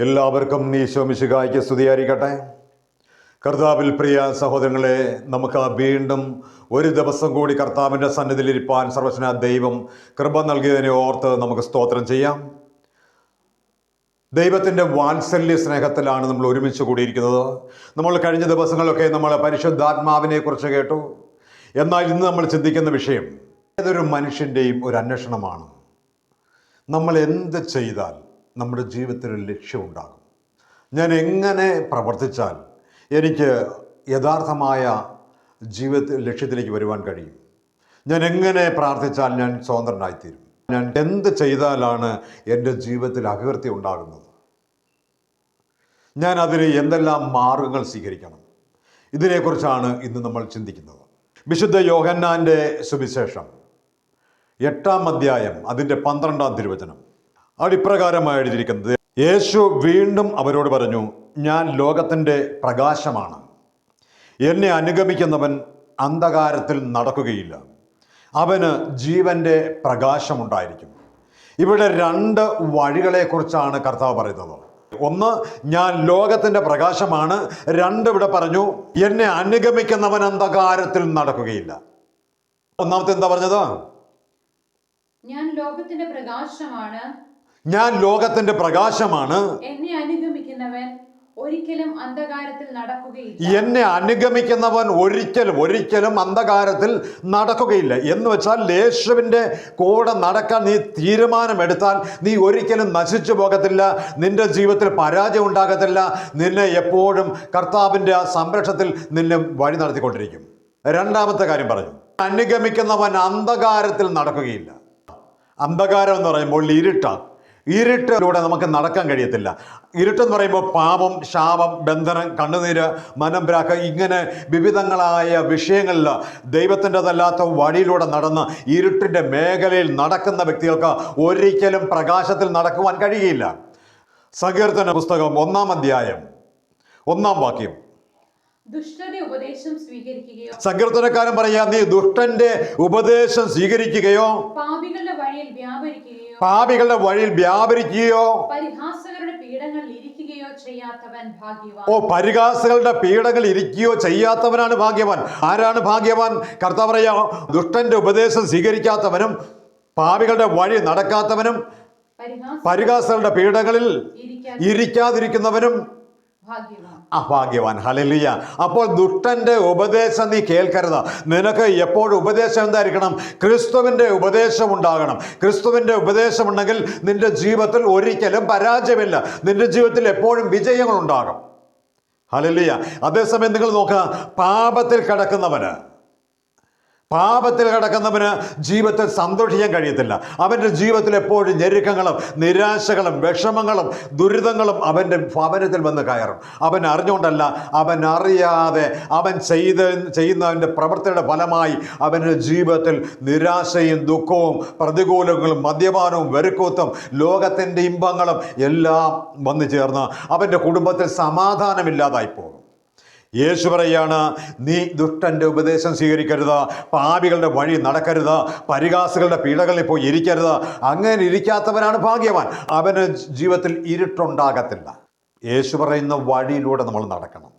എല്ലാവർക്കും നീശോ മിശുകായ്ക്ക് സ്തുതിയായിരിക്കട്ടെ. കർത്താവിൽ പ്രിയ സഹോദരങ്ങളെ നമുക്ക് വീണ്ടും ഒരു ദിവസം കൂടി കർത്താവിന്റെ സന്നിധിയിലിരിപ്പാൻ സർവശന ദൈവം കൃപ നൽകിയതിനെ ഓർത്ത് നമുക്ക് സ്തോത്രം ചെയ്യാം. ദൈവത്തിന്റെ വാത്സല്യ സ്നേഹത്തിലാണ് നമ്മൾ ഒരുമിച്ച് കൂടിയിരിക്കുന്നത്. നമ്മൾ കഴിഞ്ഞ ദിവസങ്ങളൊക്കെ നമ്മൾ പരിശുദ്ധാത്മാവിനെ കുറിച്ച് കേട്ടു. എന്നാൽ ഇന്ന് നമ്മൾ ചിന്തിക്കുന്ന വിഷയം ഏതൊരു മനുഷ്യന്റെയും ഒരു അന്വേഷണമാണ്. നമ്മൾ എന്ത് ചെയ്താൽ നമ്മുടെ ജീവിതത്തിൽ ഒരു ലക്ഷ്യമുണ്ടാകും. ഞാൻ എങ്ങനെ പ്രവർത്തിച്ചാൽ എനിക്ക് യഥാർത്ഥമായ ജീവിത ലക്ഷ്യത്തിലേക്ക് വരുവാൻ കഴിയും? ഞാൻ എങ്ങനെ പ്രാർത്ഥിച്ചാൽ ഞാൻ സ്വതന്ത്രനായിത്തീരും? ഞാൻ എന്ത് ചെയ്താലാണ് എന്റെ ജീവിതത്തിൽ അകീർത്തി ഉണ്ടാകുന്നത്? ഞാൻ അതിന് എന്തെല്ലാം മാർഗങ്ങൾ സ്വീകരിക്കണം? ഇതിനെക്കുറിച്ചാണ് ഇന്ന് നമ്മൾ ചിന്തിക്കുന്നത്. വിശുദ്ധ യോഹന്നാന്റെ സുവിശേഷം എട്ടാം അധ്യായം അതിന്റെ പന്ത്രണ്ടാം തിരുവചനം. അവിടെ ഇപ്രകാരമായി എഴുതിയിരിക്കുന്നത് യേശു വീണ്ടും അവരോട് പറഞ്ഞു ഞാൻ ലോകത്തിന്റെ പ്രകാശമാണ്. എന്നെ അനുഗമിക്കുന്നവൻ അന്ധകാരത്തിൽ നടക്കുകയില്ല. അവന് ജീവന്റെ പ്രകാശമുണ്ടായിരിക്കും. ഇവിടെ രണ്ട് വഴികളെക്കുറിച്ചാണ് കർത്താവ് പറയുന്നത്. ഒന്ന് ഞാൻ ലോകത്തിന്റെ പ്രകാശമാണ്. രണ്ട് ഇവിടെ പറഞ്ഞു എന്നെ അനുഗമിക്കുന്നവൻ അന്ധകാരത്തിൽ നടക്കുകയില്ല. ഒന്നാമത്തെ എന്താ പറഞ്ഞത്? ഞാൻ ലോകത്തിന്റെ പ്രകാശമാണ്. ഞാൻ ലോകത്തിന്റെ പ്രകാശമാണ്. എന്നെ അനുഗമിക്കുന്നവൻ ഒരിക്കലും അന്ധകാരത്തിൽ നടക്കുകയില്ല. എന്നെ അനുഗമിക്കുന്നവൻ ഒരിക്കലും ഒരിക്കലും അന്ധകാരത്തിൽ നടക്കുകയില്ല. എന്ന് വെച്ചാൽ യേശുവിന്റെ കൂടെ നടക്കാൻ നീ തീരുമാനമെടുത്താൽ നീ ഒരിക്കലും നശിച്ചു പോകത്തില്ല. നിന്റെ ജീവിതത്തിൽ പരാജയം ഉണ്ടാകത്തില്ല. നിന്നെ എപ്പോഴും കർത്താവിന്റെ ആ സംരക്ഷണത്തിൽ നിന്നെ വഴി നടത്തിക്കൊണ്ടിരിക്കും. രണ്ടാമത്തെ കാര്യം പറഞ്ഞു. അനുഗമിക്കുന്നവൻ അന്ധകാരത്തിൽ നടക്കുകയില്ല. അന്ധകാരം എന്ന് പറയുമ്പോൾ ഇരുട്ടാണ് ഇരുട്ടിലൂടെ നമുക്ക് നടക്കാൻ കഴിയത്തില്ല. ഇരുട്ടെന്ന് പറയുമ്പോൾ പാപം ശാപം ബന്ധനം കണ്ണുനീര് മനംഭ്രാക്ക് ഇങ്ങനെ വിവിധങ്ങളായ വിഷയങ്ങളിൽ ദൈവത്തിന്റെതല്ലാത്ത വഴിയിലൂടെ നടന്ന് ഇരുട്ടിന്റെ മേഖലയിൽ നടക്കുന്ന വ്യക്തികൾക്ക് ഒരിക്കലും പ്രകാശത്തിൽ നടക്കുവാൻ കഴിയില്ല. സങ്കീർത്തന പുസ്തകം ഒന്നാം അധ്യായം ഒന്നാം വാക്യം. സങ്കീർത്തനക്കാരൻ പറയാ നീ ദുഷ്ടന്റെ ഉപദേശം സ്വീകരിക്കുകയോ? പാപികളുടെ വഴിയിൽ വ്യാപരിക്കുകയോ പാപികളുടെ വഴിയിൽ വ്യാപരിക്കുകയോ ഓ പരിഹാസകളുടെ പീഡകൾ ഇരിക്കുകയോ ചെയ്യാത്തവനാണ് ഭാഗ്യവാൻ. ആരാണ് ഭാഗ്യവാൻ? കർത്താവ് പറയാ ദുഷ്ടന്റെ ഉപദേശം സ്വീകരിക്കാത്തവനും പാപികളുടെ വഴി നടക്കാത്തവനും പരിഹാസങ്ങളുടെ പരിഹാസകളുടെ പീഡകളിൽ ഇരിക്കാതിരിക്കുന്നവനും അഭാഗ്യവാൻ. ഹലലിയ അപ്പോൾ ദുഷ്ടന്റെ ഉപദേശം നീ കേൾക്കരുത്. നിനക്ക് എപ്പോഴും ഉപദേശം എന്തായിരിക്കണം? ക്രിസ്തുവിന്റെ ഉപദേശം ഉണ്ടാകണം. ക്രിസ്തുവിന്റെ ഉപദേശം ഉണ്ടെങ്കിൽ നിന്റെ ജീവിതത്തിൽ ഒരിക്കലും പരാജയമില്ല. നിന്റെ ജീവിതത്തിൽ എപ്പോഴും വിജയങ്ങൾ ഉണ്ടാകും ഹലലിയ അതേസമയം നിങ്ങൾ നോക്കുക. പാപത്തിൽ കിടക്കുന്നവന് പാപത്തിൽ കിടക്കുന്നവന് ജീവിതത്തിൽ സന്തോഷിക്കാൻ കഴിയത്തില്ല. അവന്റെ ജീവിതത്തിൽ എപ്പോഴും ഞെരുക്കങ്ങളും നിരാശകളും വിഷമങ്ങളും ദുരിതങ്ങളും അവന്റെ ഭവനത്തിൽ വന്ന് കയറും. അവൻ അറിഞ്ഞുകൊണ്ടല്ല അവൻ അറിയാതെ അവൻ ചെയ്ത് ചെയ്യുന്നവന്റെ പ്രവൃത്തിയുടെ ഫലമായി അവന്റെ ജീവിതത്തിൽ നിരാശയും ദുഃഖവും പ്രതികൂലങ്ങളും മദ്യപാനവും വെറുക്കൂത്തും ലോകത്തിന്റെ ഇമ്പങ്ങളും എല്ലാം വന്നു ചേർന്ന് അവന്റെ കുടുംബത്തിൽ സമാധാനമില്ലാതായി പോകും യേശു പറയാണ് നീ ദുഷ്ടന്റെ ഉപദേശം സ്വീകരിക്കരുത് പാപികളുടെ വഴി നടക്കരുത് പരിഹാസികളുടെ പീഡകളിൽ പോയി ഇരിക്കരുത്. അങ്ങനെ ഇരിക്കാത്തവനാണ് ഭാഗ്യവാൻ. അവന് ജീവിതത്തിൽ ഇരുട്ടുണ്ടാകത്തില്ല. യേശു പറയുന്ന വഴിയിലൂടെ നമ്മൾ നടക്കണം.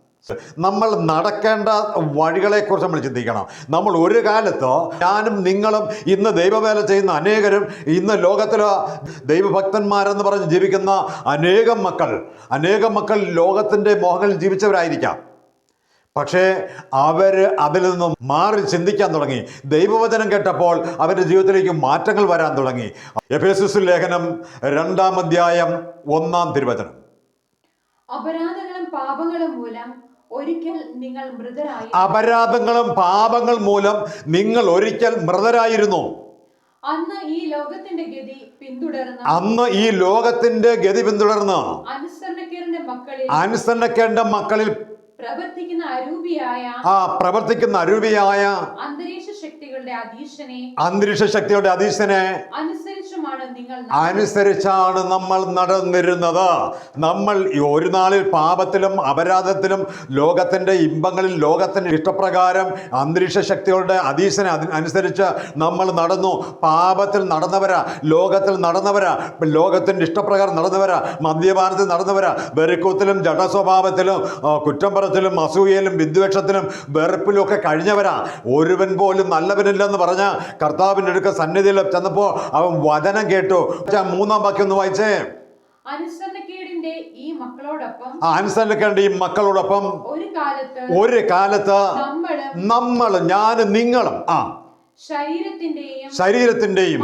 നമ്മൾ നടക്കേണ്ട വഴികളെക്കുറിച്ച് നമ്മൾ ചിന്തിക്കണം. നമ്മൾ ഒരു കാലത്ത് ഞാനും നിങ്ങളും ഇന്ന് ദൈവവേല ചെയ്യുന്ന അനേകരും ഇന്ന് ലോകത്തിൽ ദൈവഭക്തന്മാരെന്ന് പറഞ്ഞ് ജീവിക്കുന്ന അനേകം മക്കൾ അനേകം മക്കൾ ലോകത്തിന്റെ മോഹങ്ങളിൽ ജീവിച്ചവരായിരിക്കാം. പക്ഷേ അവർ അതിൽ നിന്നും മാറി ചിന്തിക്കാൻ തുടങ്ങി. ദൈവവചനം കേട്ടപ്പോൾ അവരുടെ ജീവിതത്തിലേക്ക് മാറ്റങ്ങൾ വരാൻ തുടങ്ങി. എഫേസുസ് ലേഖനം രണ്ടാം അധ്യായം ഒന്നാം തിരുവചനം. അപരാധങ്ങളും പാപങ്ങളും മൂലം ഒരിക്കൽ നിങ്ങൾ മൃതരായി. അപരാധങ്ങളും പാപങ്ങൾ മൂലം നിങ്ങൾ ഒരിക്കൽ മൃതരായിരുന്നു. അന്ന് ഈ ലോകത്തിന്റെ ഗതി പിന്തുടർന്ന്. അന്ന് ഈ ലോകത്തിന്റെ ഗതി പിന്തുടർന്ന് അനുസരണക്കേണ്ട മക്കളിൽ പ്രവർത്തിക്കുന്ന അരൂപിയായ ആ പ്രവർത്തിക്കുന്ന അരൂപിയായ അന്തരീക്ഷ ശക്തിയുടെ ശക്തികളുടെ അധീശനെ അനുസരിച്ചാണ് നമ്മൾ നടന്നിരുന്നത്. നമ്മൾ ഒരു നാളിൽ പാപത്തിലും അപരാധത്തിലും ലോകത്തിന്റെ ഇമ്പങ്ങളിൽ ലോകത്തിന്റെ ഇഷ്ടപ്രകാരം അന്തരീക്ഷ ശക്തികളുടെ അധീശനെ അനുസരിച്ച് നമ്മൾ നടന്നു. പാപത്തിൽ നടന്നവരാ ലോകത്തിൽ നടന്നവരാ ലോകത്തിന്റെ ഇഷ്ടപ്രകാരം നടന്നവരാ മദ്യപാനത്തിൽ നടന്നവരാ വെറുക്കൂത്തിലും ജഡസ്വഭാവത്തിലും കുറ്റം പറച്ചിലും അസൂയയിലും വിദ്വേഷത്തിലും വെറുപ്പിലും ഒക്കെ കഴിഞ്ഞവരാ. ഒരുവൻ പോലും നല്ലവനില്ലെന്ന് പറഞ്ഞ കർത്താവിന്റെ അടുക്ക സന്നിധിയിൽ ചെന്നപ്പോൾ അവൻ വചനം കേട്ടു. മൂന്നാം വാക്യം ഒന്ന് വായിച്ചേ. അനുസരണക്കേടിന്റെ ഈ മക്കളോടൊപ്പം ഒരു കാലത്ത് നമ്മൾ ഞാനും നിങ്ങളും ആ ശരീരത്തിന്റെയും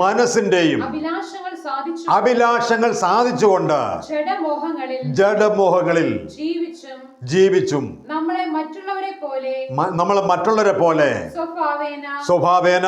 മനസ്സിന്റെയും അഭിലാഷങ്ങൾ സാധിച്ചു അഭിലാഷങ്ങൾ സാധിച്ചുകൊണ്ട് ജഡമോഹങ്ങളിൽ ജീവിച്ചും നമ്മളെ മറ്റുള്ളവരെ പോലെ നമ്മളെ മറ്റുള്ളവരെ പോലെ സ്വഭാവേന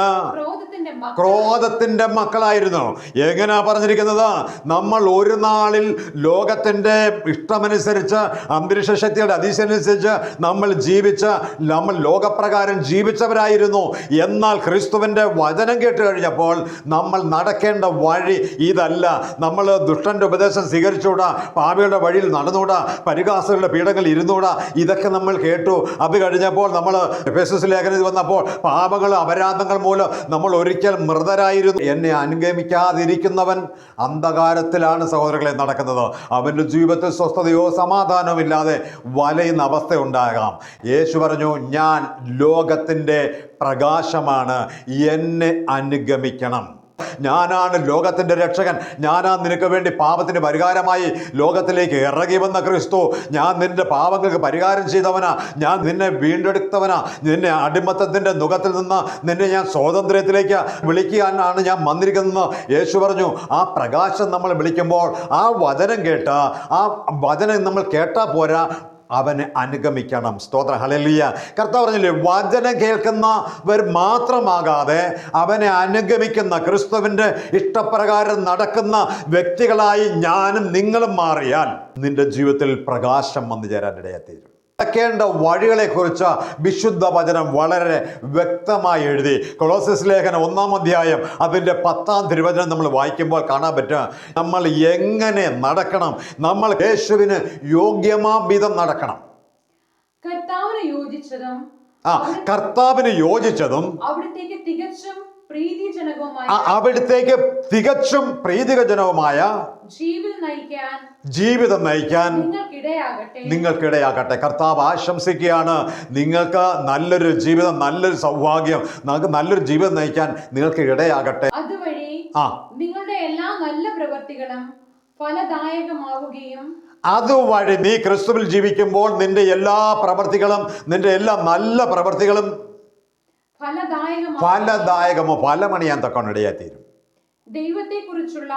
ക്രോധത്തിന്റെ മക്കളായിരുന്നു. എങ്ങനെയാ പറഞ്ഞിരിക്കുന്നത്? നമ്മൾ ഒരു നാളിൽ ലോകത്തിന്റെ ഇഷ്ടമനുസരിച്ച് അന്തരീക്ഷ ശക്തിയുടെ അതീശനുസരിച്ച് നമ്മൾ ജീവിച്ച നമ്മൾ ലോകപ്രകാരം ജീവിച്ചവരായിരുന്നു. എന്നാൽ ക്രിസ്തുവിന്റെ വചനം കേട്ട് കഴിഞ്ഞപ്പോൾ നമ്മൾ നടക്കേണ്ട വഴി ഇതല്ല. നമ്മൾ ദുഷ്ടന്റെ ഉപദേശം സ്വീകരിച്ചുകൂടാ പാപിയുടെ വഴിയിൽ നടന്നുകൂടാ പരിഹാസങ്ങളുടെ പീഠങ്ങൾ ഇരുന്നുകൂടാ. ഇതൊക്കെ നമ്മൾ കേട്ടു. അത് കഴിഞ്ഞപ്പോൾ നമ്മൾ ലേഖനത്തിൽ വന്നപ്പോൾ പാപങ്ങൾ അപരാധങ്ങൾ മൂലം നമ്മൾ ഒരിക്കൽ മൃതരായിരുന്നു. എന്നെ അനുഗമിക്കാതിരിക്കുന്നവൻ അന്ധകാരത്തിലാണ് സഹോദരങ്ങളെ നടക്കുന്നത്. അവന്റെ ജീവിതത്തിൽ സ്വസ്ഥതയോ സമാധാനവും ഇല്ലാതെ വലയുന്ന അവസ്ഥ ഉണ്ടാകാം യേശു പറഞ്ഞു ഞാൻ ലോകത്തിന്റെ പ്രകാശമാണ്. എന്നെ അനുഗമിക്കണം. ഞാനാണ് ലോകത്തിന്റെ രക്ഷകൻ. ഞാനാ നിനക്ക് വേണ്ടി പാപത്തിന് പരിഹാരമായി ലോകത്തിലേക്ക് ഇറങ്ങി വന്ന ക്രിസ്തു. ഞാൻ നിന്റെ പാപങ്ങൾക്ക് പരിഹാരം ചെയ്തവനാ. ഞാൻ നിന്നെ വീണ്ടെടുത്തവനാ. നിന്നെ അടിമത്തത്തിന്റെ മുഖത്തിൽ നിന്ന് നിന്നെ ഞാൻ സ്വാതന്ത്ര്യത്തിലേക്ക് വിളിക്കാനാണ് ഞാൻ വന്നിരിക്കുന്നത്. യേശു പറഞ്ഞു ആ പ്രകാശം നമ്മൾ വിളിക്കുമ്പോൾ ആ വചനം കേട്ട ആ വചനം നമ്മൾ കേട്ടാൽ പോരാ. അവനെ അനുഗമിക്കണം. സ്തോത്ര. ഹലലിയ കർത്താവ് പറഞ്ഞില്ലേ വചനം കേൾക്കുന്നവർ മാത്രമാകാതെ അവനെ അനുഗമിക്കുന്ന ക്രിസ്തുവിന്റെ ഇഷ്ടപ്രകാരം നടക്കുന്ന വ്യക്തികളായി ഞാനും നിങ്ങളും മാറിയാൽ നിന്റെ ജീവിതത്തിൽ പ്രകാശം വന്നു ചേരാൻ ചേരാനിടയെത്തിരും നടക്കേണ്ട വഴികളെക്കുറിച്ച് വിശുദ്ധ വചനം വളരെ വ്യക്തമായി എഴുതി. കൊളോസിസ് ലേഖനം ഒന്നാം അധ്യായം അതിന്റെ പത്താം തിരുവചനം നമ്മൾ വായിക്കുമ്പോൾ കാണാൻ പറ്റും. നമ്മൾ എങ്ങനെ നടക്കണം? നമ്മൾ യേശുവിന് യോഗ്യമാം വിധം നടക്കണം. കർത്താവിന് യോജിച്ചതും ആ കർത്താവിന് യോജിച്ചതും അവിടത്തേക്ക് തികച്ചും അവിടുത്തേക്ക് തികച്ചും പ്രീതികജനവുമായ ജീവിതം നയിക്കാൻ നിങ്ങൾക്കിടയാകട്ടെ. കർത്താവ് ആശംസിക്കുകയാണ്. നിങ്ങൾക്ക് നല്ലൊരു ജീവിതം നല്ലൊരു സൗഭാഗ്യം നമുക്ക് നല്ലൊരു ജീവിതം നയിക്കാൻ നിങ്ങൾക്ക് ഇടയാകട്ടെ അതുവഴി ആ. നിങ്ങളുടെ എല്ലാ നല്ല പ്രവൃത്തികളും ഫലദായകമാവുകയും അതുവഴി നീ ക്രിസ്തുവിൽ ജീവിക്കുമ്പോൾ നിന്റെ എല്ലാ പ്രവർത്തികളും നിന്റെ എല്ലാ നല്ല പ്രവർത്തികളും ഫലദായകമാ ഫലമണിയാൻ തീരും ദൈവത്തെ കുറിച്ചുള്ള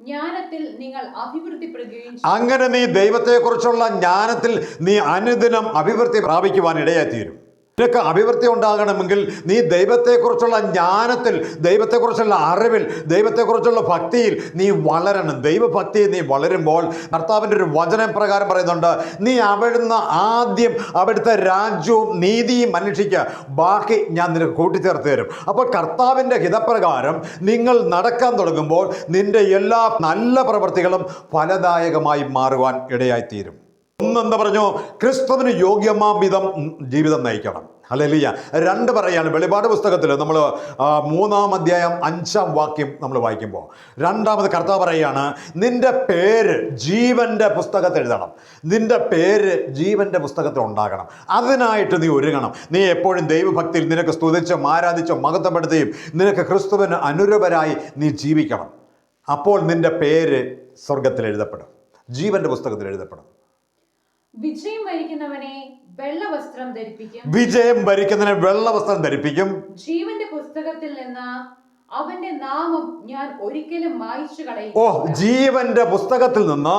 ജ്ഞാനത്തിൽ നിങ്ങൾ അഭിവൃദ്ധിപ്പെടുകയും. അങ്ങനെ നീ ദൈവത്തെക്കുറിച്ചുള്ള ജ്ഞാനത്തിൽ നീ അനുദിനം അഭിവൃദ്ധി പ്രാപിക്കുവാൻ ഇടയായിത്തീരും. നിനക്ക് അഭിവൃദ്ധി ഉണ്ടാകണമെങ്കിൽ നീ ദൈവത്തെക്കുറിച്ചുള്ള ജ്ഞാനത്തിൽ ദൈവത്തെക്കുറിച്ചുള്ള അറിവിൽ ദൈവത്തെക്കുറിച്ചുള്ള ഭക്തിയിൽ നീ വളരണം. ദൈവഭക്തിയിൽ നീ വളരുമ്പോൾ കർത്താവിന്റെ ഒരു വചനം പ്രകാരം പറയുന്നുണ്ട് നീ അവിടുന്ന് ആദ്യം അവിടുത്തെ രാജ്യവും നീതിയും അന്വേഷിക്കുക. ബാക്കി ഞാൻ നിനക്ക് കൂട്ടിച്ചേർത്ത് തരും. അപ്പോൾ കർത്താവിന്റെ ഹിതപ്രകാരം നിങ്ങൾ നടക്കാൻ തുടങ്ങുമ്പോൾ നിന്റെ എല്ലാ നല്ല പ്രവൃത്തികളും ഫലദായകമായി മാറുവാൻ ഇടയായിത്തീരും. ഒന്നെന്താ പറഞ്ഞു? ക്രിസ്തുവിന് യോഗ്യമാവിധം ജീവിതം നയിക്കണം. അല്ലെലിയ രണ്ട് പറയാണ് വെളിപാട് പുസ്തകത്തിൽ നമ്മൾ മൂന്നാം അധ്യായം അഞ്ചാം വാക്യം നമ്മൾ വായിക്കുമ്പോൾ രണ്ടാമത് കർത്താവ് പറയാണ് നിന്റെ പേര് ജീവന്റെ പുസ്തകത്തിൽ എഴുതണം. നിന്റെ പേര് ജീവന്റെ പുസ്തകത്തിൽ ഉണ്ടാകണം. അതിനായിട്ട് നീ ഒരുങ്ങണം. നീ എപ്പോഴും ദൈവഭക്തിയിൽ നിനക്ക് സ്തുതിച്ചും ആരാധിച്ചും മഹത്വപ്പെടുത്തുകയും നിനക്ക് ക്രിസ്തുവിന് അനുരൂപരായി നീ ജീവിക്കണം. അപ്പോൾ നിന്റെ പേര് സ്വർഗത്തിൽ എഴുതപ്പെടും. ജീവന്റെ പുസ്തകത്തിൽ എഴുതപ്പെടും. വിജയം വരിക്കുന്നവനെ വെള്ളവസ്ത്രം ധരിപ്പിക്കും. വിജയം ഭരിക്കുന്നവനെ വെള്ള വസ്ത്രം ധരിപ്പിക്കും. ജീവന്റെ പുസ്തകത്തിൽ നിന്ന് അവന്റെ നാമം ഞാൻ ഒരിക്കലും മായ്ച്ചു കളയും ഓ ജീവന്റെ പുസ്തകത്തിൽ നിന്ന്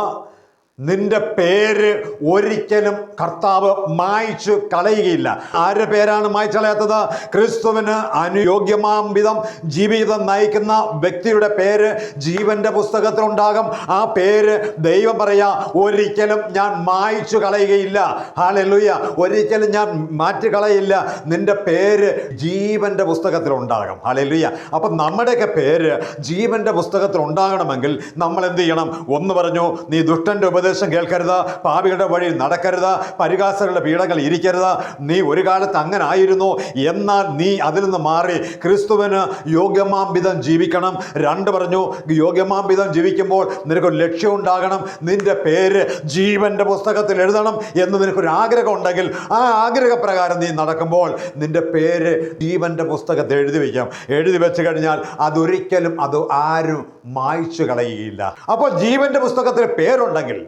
നിന്റെ പേര് ഒരിക്കലും കർത്താവ് മായ്ച്ചു കളയുകയില്ല. ആരുടെ പേരാണ് മായ്ച്ചു കളയാത്തത്? ക്രിസ്തുവിന് അനുയോഗ്യമാം വിധം ജീവിതം നയിക്കുന്ന വ്യക്തിയുടെ പേര് ജീവന്റെ പുസ്തകത്തിലുണ്ടാകും. ആ പേര് ദൈവം പറയാ ഒരിക്കലും ഞാൻ മായ്ച്ചു കളയുകയില്ല. ഹാളെല്ലുയ്യ ഒരിക്കലും ഞാൻ മാറ്റി കളയില്ല. നിന്റെ പേര് ജീവന്റെ പുസ്തകത്തിലുണ്ടാകും. ഹാളെല്ലുയ്യ അപ്പം നമ്മുടെയൊക്കെ പേര് ജീവന്റെ പുസ്തകത്തിൽ ഉണ്ടാകണമെങ്കിൽ നമ്മൾ എന്ത് ചെയ്യണം? ഒന്ന് പറഞ്ഞു നീ ദുഷ്ടന്റെ ഉപദേശം കേൾക്കരുത് പാപികളുടെ വഴി നടക്കരുത് പരിഹാസങ്ങളുടെ പീഡകൾ ഇരിക്കരുത്. നീ ഒരു കാലത്ത് അങ്ങനെ ആയിരുന്നു എന്നാൽ നീ അതിൽ നിന്ന് മാറി. ക്രിസ്തുവിന് യോഗ്യമാംബിതം ജീവിക്കണം. രണ്ട് പറഞ്ഞു യോഗ്യമാംബിതം ജീവിക്കുമ്പോൾ നിനക്കൊരു ലക്ഷ്യം ഉണ്ടാകണം. നിന്റെ പേര് ജീവന്റെ പുസ്തകത്തിൽ എഴുതണം എന്ന് നിനക്കൊരു ആഗ്രഹം ഉണ്ടെങ്കിൽ ആ ആഗ്രഹപ്രകാരം നീ നടക്കുമ്പോൾ നിന്റെ പേര് ജീവന്റെ പുസ്തകത്തിൽ എഴുതി വയ്ക്കാം. എഴുതി വെച്ച് കഴിഞ്ഞാൽ അതൊരിക്കലും അത് ആരും മായ്ച്ചു കളയുകയില്ല. അപ്പോൾ ജീവന്റെ പുസ്തകത്തിൽ പേരുണ്ടെങ്കിൽ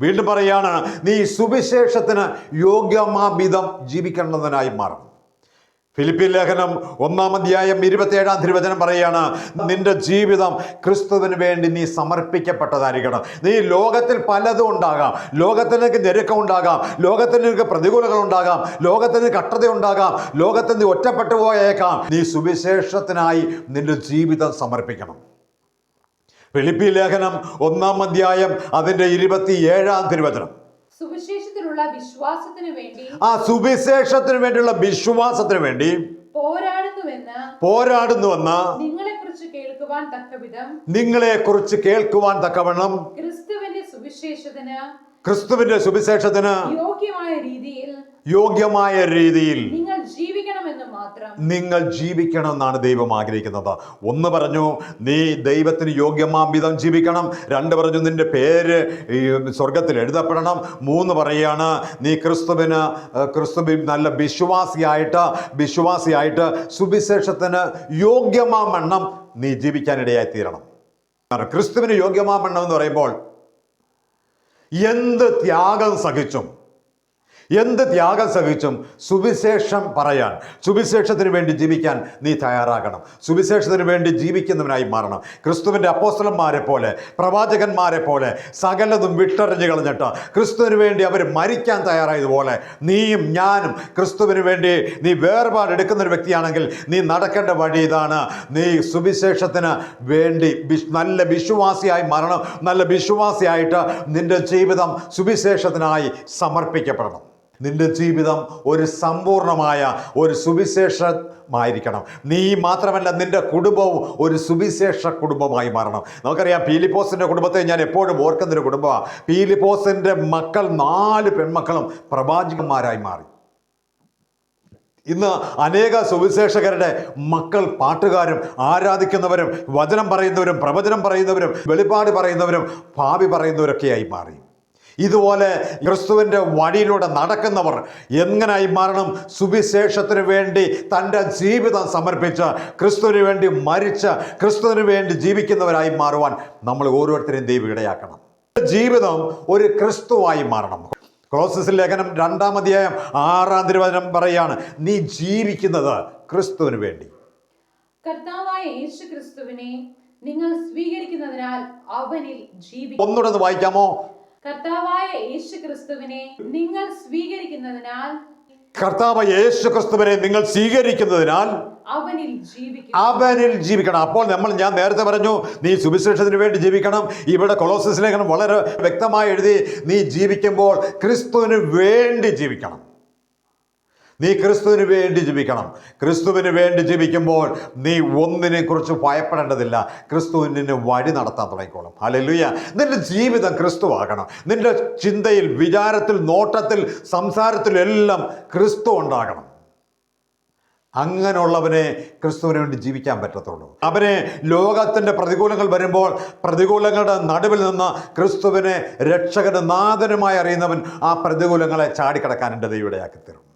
വീണ്ടും പറയാണ് നീ സുവിശേഷത്തിന് യോഗ്യമാവിധം ജീവിക്കേണ്ടതിനായി മാറും ഫിലിപ്പിൻ ലേഖനം ഒന്നാം അധ്യായം ഇരുപത്തിയേഴാം തിരുവചനം പറയുകയാണ് നിന്റെ ജീവിതം ക്രിസ്തുവിന് വേണ്ടി നീ സമർപ്പിക്കപ്പെട്ടതായിരിക്കണം. നീ ലോകത്തിൽ പലതും ഉണ്ടാകാം. ലോകത്തിനേക്ക് ഞെരുക്കം ഉണ്ടാകാം. ലോകത്തിനേക്ക് പ്രതികൂലങ്ങൾ ഉണ്ടാകാം. ലോകത്തിന് കട്ടത ഉണ്ടാകാം. ലോകത്തിന് ഒറ്റപ്പെട്ടു പോയേക്കാം. നീ സുവിശേഷത്തിനായി നിന്റെ ജീവിതം സമർപ്പിക്കണം. ഫിലിപ്പി ലേഖനം ഒന്നാം അധ്യായം അതിന്റെ ഇരുപത്തി ഏഴാം തിരുവചനം. സുവിശേഷത്തിലുള്ള വിശ്വാസത്തിന് വേണ്ടി ആ സുവിശേഷത്തിന് വേണ്ടിയുള്ള വിശ്വാസത്തിന് വേണ്ടി പോരാടുന്നുവെന്ന് നിങ്ങളെ കുറിച്ച് കേൾക്കുവാൻ തക്കവിധം നിങ്ങളെക്കുറിച്ച് കേൾക്കുവാൻ തക്കവണ്ണം ക്രിസ്തുവിന്റെ സുവിശേഷത്തിന് ക്രിസ്തുവിന്റെ സുവിശേഷത്തിന് യോഗ്യമായ രീതിയിൽ യോഗ്യമായ രീതിയിൽ നിങ്ങൾ ജീവിക്കണം എന്നാണ് ദൈവം ആഗ്രഹിക്കുന്നത്. ഒന്ന് പറഞ്ഞു നീ ദൈവത്തിന് യോഗ്യമാംവിധം ജീവിക്കണം. രണ്ട് പറഞ്ഞു നിന്റെ പേര് ഈ സ്വർഗത്തിൽ എഴുതപ്പെടണം. മൂന്ന് പറയാണ് നീ ക്രിസ്തുവിന് ക്രിസ്തുവിൻ നല്ല വിശ്വാസിയായിട്ട് വിശ്വാസിയായിട്ട് സുവിശേഷത്തിന് യോഗ്യമാം വണ്ണം നീ ജീവിക്കാനിടയായി തീരണം ക്രിസ്തുവിന് യോഗ്യമാം വണ്ണം എന്ന് പറയുമ്പോൾ എന്ത് ത്യാഗം സഹിച്ചും എന്ത് ത്യാഗം സഹിച്ചും സുവിശേഷം പറയാൻ സുവിശേഷത്തിന് വേണ്ടി ജീവിക്കാൻ നീ തയ്യാറാകണം. സുവിശേഷത്തിന് വേണ്ടി ജീവിക്കുന്നവനായി മാറണം. ക്രിസ്തുവിന്റെ അപ്പോസ്റ്റലന്മാരെ പോലെ പ്രവാചകന്മാരെ പോലെ സകലതും വിട്ടറിഞ്ഞ് കളഞ്ഞിട്ട് ക്രിസ്തുവിന് വേണ്ടി അവർ മരിക്കാൻ തയ്യാറായതുപോലെ നീയും ഞാനും ക്രിസ്തുവിന് വേണ്ടി നീ വേർപാടെടുക്കുന്ന ഒരു വ്യക്തിയാണെങ്കിൽ നീ നടക്കേണ്ട വഴി ഇതാണ്. നീ സുവിശേഷത്തിന് വേണ്ടി നല്ല വിശ്വാസിയായി മാറണം. നല്ല വിശ്വാസിയായിട്ട് നിന്റെ ജീവിതം സുവിശേഷത്തിനായി സമർപ്പിക്കപ്പെടണം. നിന്റെ ജീവിതം ഒരു സമ്പൂർണമായ ഒരു സുവിശേഷമായിരിക്കണം. നീ മാത്രമല്ല നിന്റെ കുടുംബവും ഒരു സുവിശേഷ കുടുംബമായി മാറണം. നമുക്കറിയാം പീലിപ്പോസിന്റെ കുടുംബത്തെ ഞാൻ എപ്പോഴും ഓർക്കുന്നൊരു കുടുംബമാണ്. പീലിപ്പോസിന്റെ മക്കൾ നാല് പെൺമക്കളും പ്രവാചകന്മാരായി മാറി. ഇന്ന് അനേക സുവിശേഷകരുടെ മക്കൾ പാട്ടുകാരും ആരാധിക്കുന്നവരും വചനം പറയുന്നവരും പ്രവചനം പറയുന്നവരും വെളിപ്പാട് പറയുന്നവരും ഭാവി പറയുന്നവരൊക്കെയായി മാറി. ഇതുപോലെ ക്രിസ്തുവിന്റെ വഴിയിലൂടെ നടക്കുന്നവർ എങ്ങനായി മാറണം സുവിശേഷത്തിന് വേണ്ടി തന്റെ ജീവിതം സമർപ്പിച്ച് ക്രിസ്തുവിന് വേണ്ടി മരിച്ച ക്രിസ്തുവിന് വേണ്ടി ജീവിക്കുന്നവരായി മാറുവാൻ നമ്മൾ ഓരോരുത്തരെയും ദൈവം ഇടയാക്കണം. ജീവിതം ഒരു ക്രിസ്തുവായി മാറണം. ക്ലോസസ് ലേഖനം രണ്ടാം അധ്യായം ആറാം തിരുവചനം പറയാണ് നീ ജീവിക്കുന്നത് ക്രിസ്തുവിന് വേണ്ടി. കർത്താവായ യേശു ക്രിസ്തുവിനെ നിങ്ങൾ സ്വീകരിക്കുന്നതിനാൽ അവനിൽ ജീവി ഒന്നുകൂടെ വായിക്കാമോ? കർത്താവായ യേശു ക്രിസ്തുവിനെ നിങ്ങൾ സ്വീകരിക്കുന്നതിനാൽ കർത്താവ് യേശു ക്രിസ്തുവിനെ നിങ്ങൾ സ്വീകരിക്കുന്നതിനാൽ അവനിൽ അവനിൽ ജീവിക്കണം. അപ്പോൾ നമ്മൾ ഞാൻ നേരത്തെ പറഞ്ഞു നീ സുവിശേഷത്തിന് വേണ്ടി ജീവിക്കണം. ഇവിടെ കൊളോസസ് ലേഖനം വളരെ വ്യക്തമായി എഴുതി നീ ജീവിക്കുമ്പോൾ ക്രിസ്തുവിന് വേണ്ടി ജീവിക്കണം. നീ ക്രിസ്തുവിന് വേണ്ടി ജീവിക്കണം. ക്രിസ്തുവിന് വേണ്ടി ജീവിക്കുമ്പോൾ നീ ഒന്നിനെക്കുറിച്ച് ഭയപ്പെടേണ്ടതില്ല. ക്രിസ്തുവിന് വഴി നടത്താൻ തുടങ്ങിക്കോളും. അല്ലെല്ലുയ്യ നിന്റെ ജീവിതം ക്രിസ്തുവാകണം. നിന്റെ ചിന്തയിൽ വിചാരത്തിൽ നോട്ടത്തിൽ സംസാരത്തിലെല്ലാം ക്രിസ്തു ഉണ്ടാകണം. അങ്ങനെയുള്ളവനെ ക്രിസ്തുവിന് വേണ്ടി ജീവിക്കാൻ പറ്റത്തുള്ളൂ. അവനെ ലോകത്തിന്റെ പ്രതികൂലങ്ങൾ വരുമ്പോൾ പ്രതികൂലങ്ങളുടെ നടുവിൽ നിന്ന് ക്രിസ്തുവിനെ രക്ഷകന് നാഥനുമായി അറിയുന്നവൻ ആ പ്രതികൂലങ്ങളെ ചാടിക്കടക്കാൻ എന്റെ ദൈവടയാക്കി തരും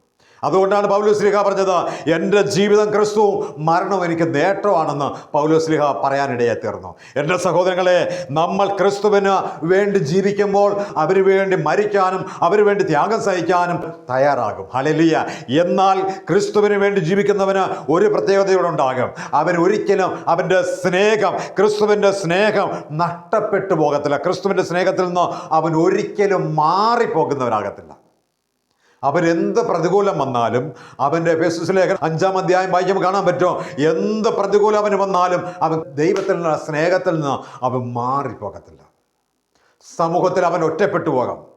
അതുകൊണ്ടാണ് പൗലോസ്ലിഹ പറഞ്ഞത് എന്റെ ജീവിതം ക്രിസ്തു മരണം എനിക്ക് നേട്ടമാണെന്ന് പൗലോസ്ലിഹ പറയാനിടയായി തീർന്നു. എന്റെ സഹോദരങ്ങളെ നമ്മൾ ക്രിസ്തുവിന് വേണ്ടി ജീവിക്കുമ്പോൾ അവന് വേണ്ടി മരിക്കാനും അവന് വേണ്ടി ത്യാഗം സഹിക്കാനും തയ്യാറാകും. ഹലലിയ എന്നാൽ ക്രിസ്തുവിന് വേണ്ടി ജീവിക്കുന്നവന് ഒരു പ്രത്യേകതയോടെ ഉണ്ടാകും. അവൻ ഒരിക്കലും അവന്റെ സ്നേഹം ക്രിസ്തുവിന്റെ സ്നേഹം നഷ്ടപ്പെട്ടു പോകത്തില്ല. ക്രിസ്തുവിന്റെ സ്നേഹത്തിൽ നിന്ന് അവൻ ഒരിക്കലും മാറിപ്പോകുന്നവനാകത്തില്ല. അവൻ എന്ത് പ്രതികൂലം വന്നാലും അവന്റെ ഫേസ്ബുസിലേക്ക് ലേഖനം അഞ്ചാം അധ്യായം വായിക്കുമ്പോൾ കാണാൻ പറ്റുമോ? എന്ത് പ്രതികൂലം അവന് വന്നാലും അവൻ ദൈവത്തിൽ നിന്ന് സ്നേഹത്തിൽ നിന്ന് അവൻ മാറിപ്പോകത്തില്ല. സമൂഹത്തിൽ അവൻ ഒറ്റപ്പെട്ടു പോകാം.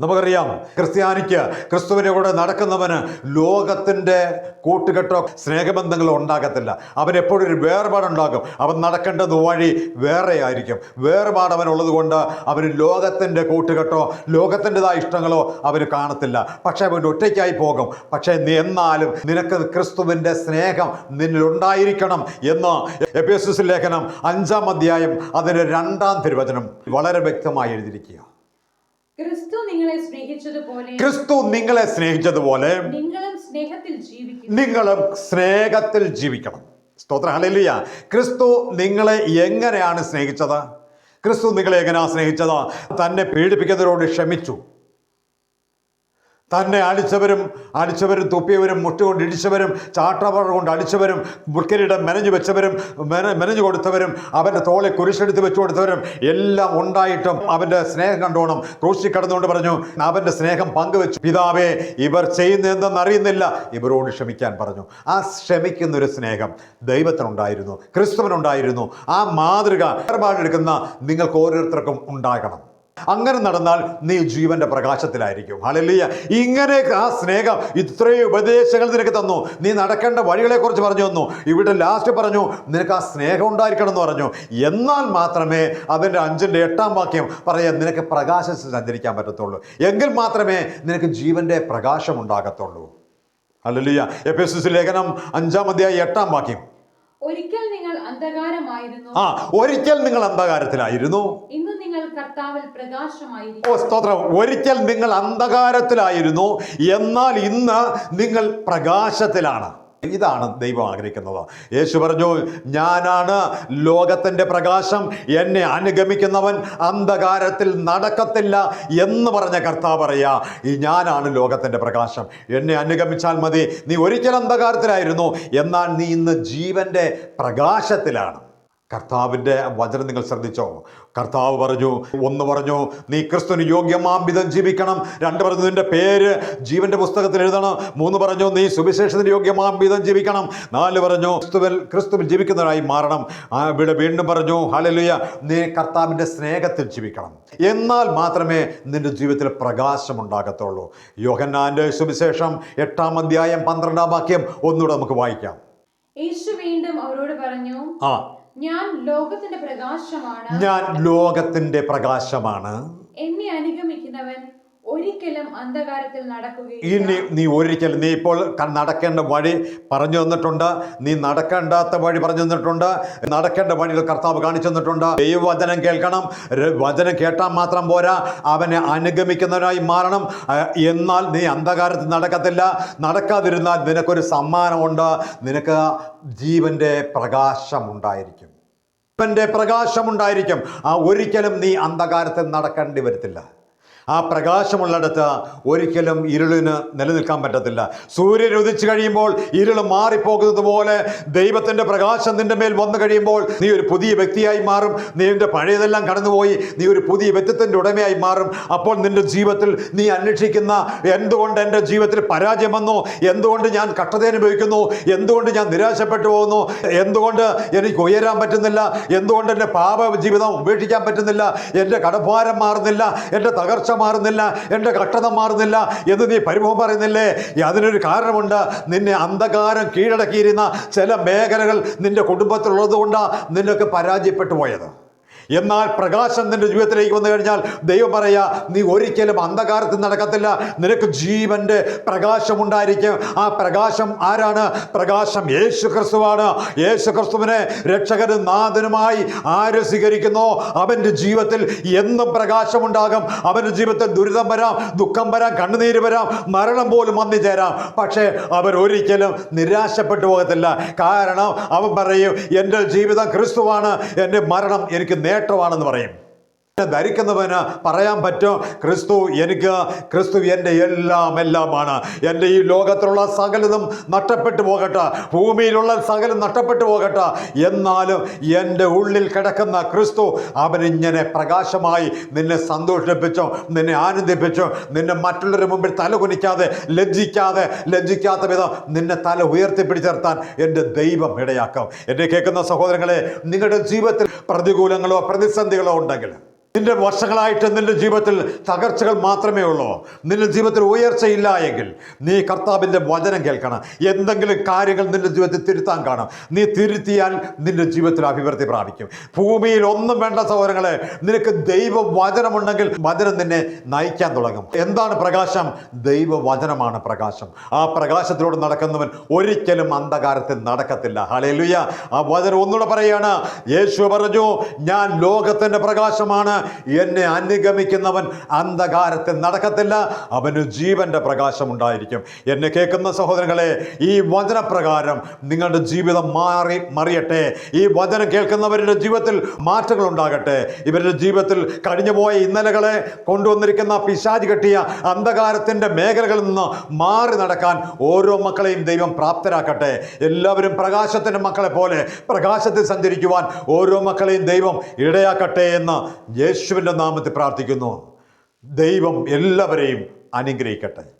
നമുക്കറിയാം ക്രിസ്ത്യാനിക്ക് ക്രിസ്തുവിന്റെ കൂടെ നടക്കുന്നവന് ലോകത്തിന്റെ കൂട്ടുകെട്ടോ സ്നേഹബന്ധങ്ങളോ ഉണ്ടാകത്തില്ല. അവൻ എപ്പോഴും ഒരു വേർപാടുണ്ടാകും അവൻ നടക്കേണ്ടത് വഴി വേറെ ആയിരിക്കും വേർപാട് കൊണ്ട് അവന് ലോകത്തിന്റെ കൂട്ടുകെട്ടോ ലോകത്തിന്റെതായ ഇഷ്ടങ്ങളോ അവന് കാണത്തില്ല. പക്ഷേ അവൻ ഒറ്റയ്ക്കായി പോകും. പക്ഷേ എന്നാലും നിനക്ക് ക്രിസ്തുവിന്റെ സ്നേഹം നിന്നിലുണ്ടായിരിക്കണം എന്ന് എസ് ലേഖനം അഞ്ചാം അധ്യായം അതിന്റെ രണ്ടാം തിരുവചനം വളരെ വ്യക്തമായി എഴുതിയിരിക്കുക ക്രിസ്തു നിങ്ങളെ സ്നേഹിച്ചതുപോലെ ക്രിസ്തു നിങ്ങളെ സ്നേഹിച്ചതുപോലെ നിങ്ങളും സ്നേഹത്തിൽ നിങ്ങളും സ്നേഹത്തിൽ ജീവിക്കണം. സ്തോത്ര. ഹല്ലേലൂയ. ക്രിസ്തു നിങ്ങളെ എങ്ങനെയാണ് സ്നേഹിച്ചത്? ക്രിസ്തു നിങ്ങളെ എങ്ങനെയാണ് സ്നേഹിച്ചത്? തന്നെ പീഡിപ്പിക്കുന്നതിനോട് ക്ഷമിച്ചു. തന്നെ അടിച്ചവരും അടിച്ചവരും തുപ്പിയവരും മുട്ടുകൊണ്ട് ഇടിച്ചവരും ചാട്ടവറ കൊണ്ട് അടിച്ചവരും മുൾക്കരിയുടെ മെനഞ്ഞു വെച്ചവരും മെന മെനഞ്ഞു കൊടുത്തവരും അവന്റെ തോളെ കുരിശെടുത്ത് വെച്ചു കൊടുത്തവരും എല്ലാം ഉണ്ടായിട്ടും അവന്റെ സ്നേഹം കണ്ടോണം. ക്രൂശി കടന്നുകൊണ്ട് പറഞ്ഞു അവന്റെ സ്നേഹം പങ്കുവെച്ചു. പിതാവേ ഇവർ ചെയ്യുന്നതെന്തെന്ന് അറിയുന്നില്ല. ഇവരോട് ക്ഷമിക്കാൻ പറഞ്ഞു. ആ ക്ഷമിക്കുന്നൊരു സ്നേഹം ദൈവത്തിനുണ്ടായിരുന്നു ക്രിസ്തുവിനുണ്ടായിരുന്നു. ആ മാതൃക ഏർപ്പാടെടുക്കുന്ന നിങ്ങൾക്ക് ഓരോരുത്തർക്കും ഉണ്ടാകണം. അങ്ങനെ നടന്നാൽ നീ ജീവന്റെ പ്രകാശത്തിലായിരിക്കും. ഹലലിയ ഇങ്ങനെ ആ സ്നേഹം ഇത്രയും ഉപദേശങ്ങൾ നിനക്ക് തന്നു. നീ നടക്കേണ്ട വഴികളെക്കുറിച്ച് പറഞ്ഞു തന്നു. ഇവിടെ ലാസ്റ്റ് പറഞ്ഞു നിനക്ക് ആ സ്നേഹം ഉണ്ടായിരിക്കണം എന്ന് പറഞ്ഞു. എന്നാൽ മാത്രമേ അതിന്റെ അഞ്ചിന്റെ എട്ടാം വാക്യം പറയാൻ നിനക്ക് പ്രകാശത്തിൽ സഞ്ചരിക്കാൻ പറ്റത്തുള്ളൂ. എങ്കിൽ മാത്രമേ നിനക്ക് ജീവന്റെ പ്രകാശം ഉണ്ടാകത്തുള്ളൂ. ഹലലിയ എഫ് എസ് സി ലേഖനം അഞ്ചാം അധ്യായ എട്ടാം വാക്യം. ഒരിക്കൽ നിങ്ങൾ അന്ധകാരമായിരുന്നു. ആ ഒരിക്കൽ നിങ്ങൾ അന്ധകാരത്തിലായിരുന്നു. ഇന്ന് ഓ സ്തോത്രം. ഒരിക്കൽ നിങ്ങൾ അന്ധകാരത്തിലായിരുന്നു. എന്നാൽ ഇന്ന് നിങ്ങൾ പ്രകാശത്തിലാണ്. ഇതാണ് ദൈവം ആഗ്രഹിക്കുന്നത്. യേശു പറഞ്ഞു ഞാനാണ് ലോകത്തിന്റെ പ്രകാശം. എന്നെ അനുഗമിക്കുന്നവൻ അന്ധകാരത്തിൽ നടക്കത്തില്ല എന്ന് പറഞ്ഞ കർത്താവ് പറയാ ഈ ഞാനാണ് ലോകത്തിന്റെ പ്രകാശം. എന്നെ അനുഗമിച്ചാൽ മതി. നീ ഒരിക്കലും അന്ധകാരത്തിലായിരുന്നു. എന്നാൽ നീ ഇന്ന് ജീവന്റെ പ്രകാശത്തിലാണ്. കർത്താവിന്റെ വചനം നിങ്ങൾ ശ്രദ്ധിച്ചോ? കർത്താവ് പറഞ്ഞു ഒന്ന് പറഞ്ഞു നീ ക്രിസ്തുവിന് യോഗ്യമാം വിധം ജീവിക്കണം. രണ്ട് പറഞ്ഞു നിന്റെ പേര് ജീവന്റെ പുസ്തകത്തിൽ എഴുതണം. മൂന്ന് പറഞ്ഞു നീ സുവിശേഷത്തിന് യോഗ്യമാം വിധം ജീവിക്കണം. നാല് പറഞ്ഞു ക്രിസ്തുവിൽ ക്രിസ്തുവിൽ ജീവിക്കുന്നവരായി മാറണം. ആ ഇവിടെ വീണ്ടും പറഞ്ഞു ഹലലുയ നീ കർത്താവിന്റെ സ്നേഹത്തിൽ ജീവിക്കണം. എന്നാൽ മാത്രമേ നിന്റെ ജീവിതത്തിൽ പ്രകാശം ഉണ്ടാകത്തുള്ളൂ. യോഹന്നാന്റെ സുവിശേഷം എട്ടാം അധ്യായം പന്ത്രണ്ടാം വാക്യം ഒന്നുകൂടെ നമുക്ക് വായിക്കാം. യേശു വീണ്ടും അവരോട് പറഞ്ഞു ആ. ഞാൻ ലോകത്തിന്റെ പ്രകാശമാണ്. ഞാൻ ലോകത്തിന്റെ പ്രകാശമാണ്. എന്നെ അനുഗമിക്കുന്നവൻ ഒരിക്കലും അന്ധകാരത്തിൽ നടക്കുകയില്ല. ഇനി നീ ഒരിക്കലും നീ ഇപ്പോൾ നടക്കേണ്ട വഴി പറഞ്ഞു തന്നിട്ടുണ്ട്. നീ നടക്കേണ്ടാത്ത വഴി പറഞ്ഞു തന്നിട്ടുണ്ട്. നടക്കേണ്ട വഴികൾ കർത്താവ് കാണിച്ചു തന്നിട്ടുണ്ട്. ദൈവവചനം കേൾക്കണം. വചനം കേട്ടാൽ മാത്രം പോരാ. അവനെ അനുഗമിക്കുന്നവനായി മാറണം. എന്നാൽ നീ അന്ധകാരത്തിൽ നടക്കത്തില്ല. നടക്കാതിരുന്നാൽ നിനക്കൊരു സമ്മാനമുണ്ട്. നിനക്ക് ജീവന്റെ പ്രകാശമുണ്ടായിരിക്കും ജീവന്റെ പ്രകാശമുണ്ടായിരിക്കും. ആ ഒരിക്കലും നീ അന്ധകാരത്തിൽ നടക്കേണ്ടി വരത്തില്ല. ആ പ്രകാശമുള്ളിടത്ത് ഒരിക്കലും ഇരുളിന് നിലനിൽക്കാൻ പറ്റത്തില്ല. സൂര്യൻ ഉദിച്ചു കഴിയുമ്പോൾ ഇരുൾ മാറിപ്പോകുന്നത് പോലെ ദൈവത്തിന്റെ പ്രകാശം നിന്റെ മേൽ വന്നു കഴിയുമ്പോൾ നീ ഒരു പുതിയ വ്യക്തിയായി മാറും. നീ നിന്റെ പഴയതെല്ലാം കടന്നുപോയി. നീ ഒരു പുതിയ വ്യക്തിത്വത്തിന്റെ ഉടമയായി മാറും. അപ്പോൾ നിന്റെ ജീവിതത്തിൽ നീ അന്വേഷിക്കുന്ന എന്തുകൊണ്ട് എന്റെ ജീവിതത്തിൽ പരാജയം വന്നു? എന്തുകൊണ്ട് ഞാൻ കഷ്ടത അനുഭവിക്കുന്നു? എന്തുകൊണ്ട് ഞാൻ നിരാശപ്പെട്ടു പോകുന്നു? എന്തുകൊണ്ട് എനിക്ക് ഉയരാൻ പറ്റുന്നില്ല? എന്തുകൊണ്ട് എന്റെ പാപ ജീവിതം ഉപേക്ഷിക്കാൻ പറ്റുന്നില്ല? എന്റെ കടഭാരം മാറുന്നില്ല? എന്റെ തകർച്ച മാറുന്നില്ല എന്റെ കഷ്ടത മാറുന്നില്ല എന്ന് നീ പരിഭവം പറയുന്നില്ലേ? അതിനൊരു കാരണമുണ്ട്. നിന്നെ അന്ധകാരം കീഴടക്കിയിരുന്ന ചില മേഖലകൾ നിന്റെ കുടുംബത്തിലുള്ളത് കൊണ്ടാണ് നിനക്ക് പരാജയപ്പെട്ടു പോയത്. എന്നാൽ പ്രകാശം നിന്റെ ജീവിതത്തിലേക്ക് വന്നു കഴിഞ്ഞാൽ ദൈവം പറയാ നീ ഒരിക്കലും അന്ധകാരത്തിൽ നടക്കത്തില്ല. നിനക്ക് ജീവന്റെ പ്രകാശം ഉണ്ടായിരിക്കും ആ പ്രകാശം ആരാണ്? പ്രകാശം യേശു ക്രിസ്തുവാണ് യേശു ക്രിസ്തുവിനെ രക്ഷകനും നാഥനുമായി ആര് സ്വീകരിക്കുന്നോ? അവന്റെ ജീവിതത്തിൽ എന്നും പ്രകാശമുണ്ടാകും. അവന്റെ ജീവിതത്തിൽ ദുരിതം വരാം ദുഃഖം വരാം കണ്ണുനീര് വരാം മരണം പോലും വന്നു ചേരാം. പക്ഷേ അവൻ ഒരിക്കലും നിരാശപ്പെട്ടു പോകത്തില്ല. കാരണം അവൻ പറയും എന്റെ ജീവിതം ക്രിസ്തുവാണ്. എന്റെ മരണം എനിക്ക് നേട്ടമാണെന്ന് പറയും. ധരിക്കുന്നവന് പറയാൻ പറ്റും ക്രിസ്തു എനിക്ക് ക്രിസ്തു എന്റെ എല്ലാം എല്ലാമാണ്. എന്റെ ഈ ലോകത്തിലുള്ള സകലതും നഷ്ടപ്പെട്ടു പോകട്ടെ ഭൂമിയിലുള്ള സകലം നഷ്ടപ്പെട്ടു പോകട്ടെ. എന്നാലും എന്റെ ഉള്ളിൽ കിടക്കുന്ന ക്രിസ്തു അവനിങ്ങനെ പ്രകാശമായി നിന്നെ സന്തോഷിപ്പിച്ചോ നിന്നെ ആനന്ദിപ്പിച്ചോ നിന്നെ മറ്റുള്ളവരുടെ മുമ്പിൽ തല കുനിക്കാതെ ലജ്ജിക്കാതെ ലജ്ജിക്കാത്ത വിധം നിന്നെ തല ഉയർത്തിപ്പിടിച്ചിർത്താൻ എന്റെ ദൈവം ഇടയാക്കും. എന്നെ കേൾക്കുന്ന സഹോദരങ്ങളെ നിങ്ങളുടെ ജീവിതത്തിൽ പ്രതികൂലങ്ങളോ പ്രതിസന്ധികളോ ഉണ്ടെങ്കിൽ നിന്റെ വർഷങ്ങളായിട്ട് നിന്റെ ജീവിതത്തിൽ തകർച്ചകൾ മാത്രമേ ഉള്ളൂ. നിന്റെ ജീവിതത്തിൽ ഉയർച്ചയില്ല എങ്കിൽ നീ കർത്താവിന്റെ വചനം കേൾക്കണം. എന്തെങ്കിലും കാര്യങ്ങൾ നിന്റെ ജീവിതത്തിൽ തിരുത്താൻ കാണും. നീ തിരുത്തിയാൽ നിന്റെ ജീവിതത്തിൽ അഭിവൃദ്ധി പ്രാപിക്കും. ഭൂമിയിൽ ഒന്നും വേണ്ട സഹോദരങ്ങളെ നിനക്ക് ദൈവ വചനമുണ്ടെങ്കിൽ വചനം നിന്നെ നയിക്കാൻ തുടങ്ങും. എന്താണ് പ്രകാശം? ദൈവവചനമാണ് പ്രകാശം. ആ പ്രകാശത്തിലൂടെ നടക്കുന്നവൻ ഒരിക്കലും അന്ധകാരത്തിൽ നടക്കത്തില്ല. ഹലേലുയ്യ ആ വചനം ഒന്നുകൂടെ പറയാണ്. യേശു പറഞ്ഞു ഞാൻ ലോകത്തിന്റെ പ്രകാശമാണ് എന്നെ അനുഗമിക്കുന്നവൻ അന്ധകാരത്തിൽ നടക്കത്തില്ല. അവന് ജീവന്റെ പ്രകാശമുണ്ടായിരിക്കും എന്നെ കേൾക്കുന്ന സഹോദരങ്ങളെ ഈ വചനപ്രകാരം നിങ്ങളുടെ ജീവിതം മാറി മറിയട്ടെ. ഈ വചനം കേൾക്കുന്നവരുടെ ജീവിതത്തിൽ മാറ്റങ്ങൾ ഉണ്ടാകട്ടെ. ഇവരുടെ ജീവിതത്തിൽ കഴിഞ്ഞുപോയ ഇന്നലകളെ കൊണ്ടുവന്നിരിക്കുന്ന പിശാജ് കെട്ടിയ അന്ധകാരത്തിന്റെ മേഖലകളിൽ നിന്ന് മാറി നടക്കാൻ ഓരോ മക്കളെയും ദൈവം പ്രാപ്തരാക്കട്ടെ. എല്ലാവരും പ്രകാശത്തിന്റെ മക്കളെ പോലെ പ്രകാശത്തിൽ സഞ്ചരിക്കുവാൻ ഓരോ മക്കളെയും ദൈവം ഇടയാക്കട്ടെ എന്ന് യേശുവിന്റെ നാമത്തിൽ പ്രാർത്ഥിക്കുന്നു. ദൈവം എല്ലാവരെയും അനുഗ്രഹിക്കട്ടെ.